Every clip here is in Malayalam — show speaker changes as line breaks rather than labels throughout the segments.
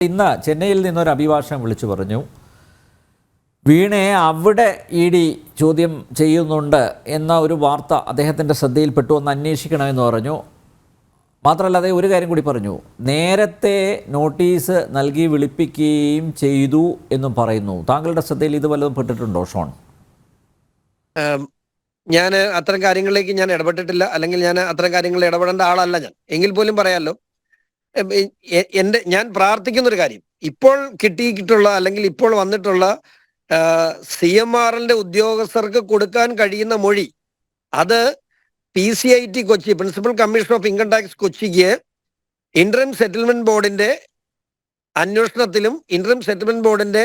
ഇന്ന് ചെന്നൈയിൽ നിന്നൊരു അഭിഭാഷകൻ വിളിച്ചു പറഞ്ഞു വീണയെ അവിടെ ഇ ഡി ചോദ്യം ചെയ്യുന്നുണ്ട് എന്ന ഒരു വാർത്ത അദ്ദേഹത്തിന്റെ ശ്രദ്ധയിൽപ്പെട്ടു എന്ന് അന്വേഷിക്കണമെന്ന് പറഞ്ഞു. മാത്രമല്ല അതേ ഒരു കാര്യം കൂടി പറഞ്ഞു നേരത്തെ നോട്ടീസ് നൽകി വിളിപ്പിക്കുകയും ചെയ്തു എന്നും പറയുന്നു. താങ്കളുടെ ശ്രദ്ധയിൽ ഇത് വല്ലതും പെട്ടിട്ടുണ്ടോ ഷോൺ?
ഞാൻ അത്തരം കാര്യങ്ങളിലേക്ക് ഞാൻ ഇടപെട്ടിട്ടില്ല. അല്ലെങ്കിൽ ഞാൻ അത്തരം കാര്യങ്ങളിൽ ഇടപെടേണ്ട ആളല്ല ഞാൻ. എങ്കിൽ പോലും പറയാമല്ലോ എന്റെ ഞാൻ പ്രാർത്ഥിക്കുന്ന ഒരു കാര്യം ഇപ്പോൾ കിട്ടിയിട്ടുള്ള അല്ലെങ്കിൽ ഇപ്പോൾ വന്നിട്ടുള്ള സി എം എല്ലിന്റെ ഉദ്യോഗസ്ഥർക്ക് കൊടുക്കാൻ കഴിയുന്ന മൊഴി അത് P C I T Kochi principal commission of income tax കൊച്ചിക്ക് interim settlement ബോർഡിന്റെ അന്വേഷണത്തിലും ഇന്റർം സെറ്റിൽമെന്റ് ബോർഡിന്റെ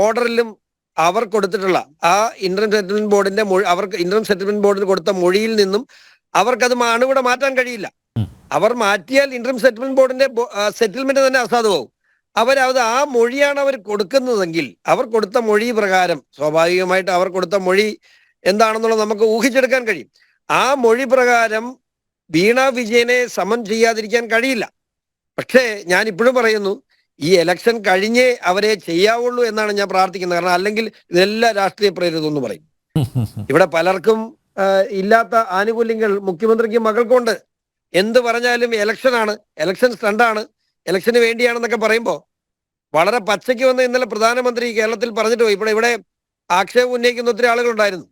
ഓർഡറിലും അവർ കൊടുത്തിട്ടുള്ള ആ ഇന്റർം സെറ്റിൽമെന്റ് ബോർഡിന്റെ അവർക്ക് ഇന്റർം സെറ്റിൽമെന്റ് ബോർഡിന് കൊടുത്ത മൊഴിയിൽ നിന്നും അവർക്കത് അണുവിടെ മാറ്റാൻ കഴിയില്ല. അവർ മാറ്റിയാൽ ഇന്റർം സെറ്റിൽമെന്റ് ബോർഡിന്റെ സെറ്റിൽമെന്റ് തന്നെ അസാധുവാകും അവരത് ആ മൊഴിയാണ് അവർ കൊടുക്കുന്നതെങ്കിൽ അവർ കൊടുത്ത മൊഴി പ്രകാരം സ്വാഭാവികമായിട്ട് അവർ കൊടുത്ത മൊഴി എന്താണെന്നുള്ളത് നമുക്ക് ഊഹിച്ചെടുക്കാൻ കഴിയും. ആ മൊഴി പ്രകാരം വീണ വിജയനെ സമൻ ചെയ്യാതിരിക്കാൻ കഴിയില്ല. പക്ഷേ ഞാൻ ഇപ്പോഴും പറയുന്നു ഈ എലക്ഷൻ കഴിഞ്ഞേ അവരെ ചെയ്യാവുള്ളൂ എന്നാണ് ഞാൻ പ്രാർത്ഥിക്കുന്നത്. കാരണം അല്ലെങ്കിൽ ഇതെല്ലാം രാഷ്ട്രീയ പ്രേരിതമെന്ന് പറയും. ഇവിടെ പലർക്കും ഇല്ലാത്ത ആനുകൂല്യങ്ങൾ മുഖ്യമന്ത്രിക്ക് മകൾക്കുണ്ട് എന്ത് പറഞ്ഞാലും ഇലക്ഷനാണ് ഇലക്ഷൻ സ്റ്റണ്ടാണ് ഇലക്ഷന് വേണ്ടിയാണെന്നൊക്കെ പറയുമ്പോൾ വളരെ പച്ചയ്ക്ക് വന്ന് ഇന്നലെ പ്രധാനമന്ത്രി കേരളത്തിൽ പറഞ്ഞിട്ട് പോയി. ഇവിടെ ഇവിടെ ആക്ഷേപം ഉന്നയിക്കുന്ന ഒത്തിരി ആളുകളുണ്ടായിരുന്നു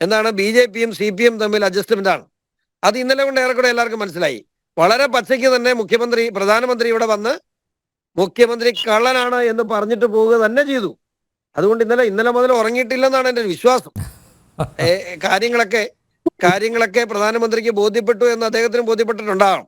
എന്താണ് ബി ജെ പിയും സി പി എം തമ്മിൽ അഡ്ജസ്റ്റ്മെന്റ് ആണ്. അത് ഇന്നലെ കൊണ്ട് ഏറെക്കൂടെ എല്ലാവർക്കും മനസ്സിലായി. വളരെ പച്ചയ്ക്ക് തന്നെ മുഖ്യമന്ത്രി പ്രധാനമന്ത്രി ഇവിടെ വന്ന് മുഖ്യമന്ത്രി കള്ളനാണ് എന്ന് പറഞ്ഞിട്ട് പോവുക തന്നെ ചെയ്തു. അതുകൊണ്ട് ഇന്നലെ ഇന്നലെ മുതൽ ഉറങ്ങിയിട്ടില്ലെന്നാണ് എന്റെ ഒരു വിശ്വാസം. കാര്യങ്ങളൊക്കെ കാര്യങ്ങളൊക്കെ പ്രധാനമന്ത്രിക്ക് ബോധ്യപ്പെട്ടു എന്ന് അദ്ദേഹത്തിന് ബോധ്യപ്പെട്ടിട്ടുണ്ടാകണം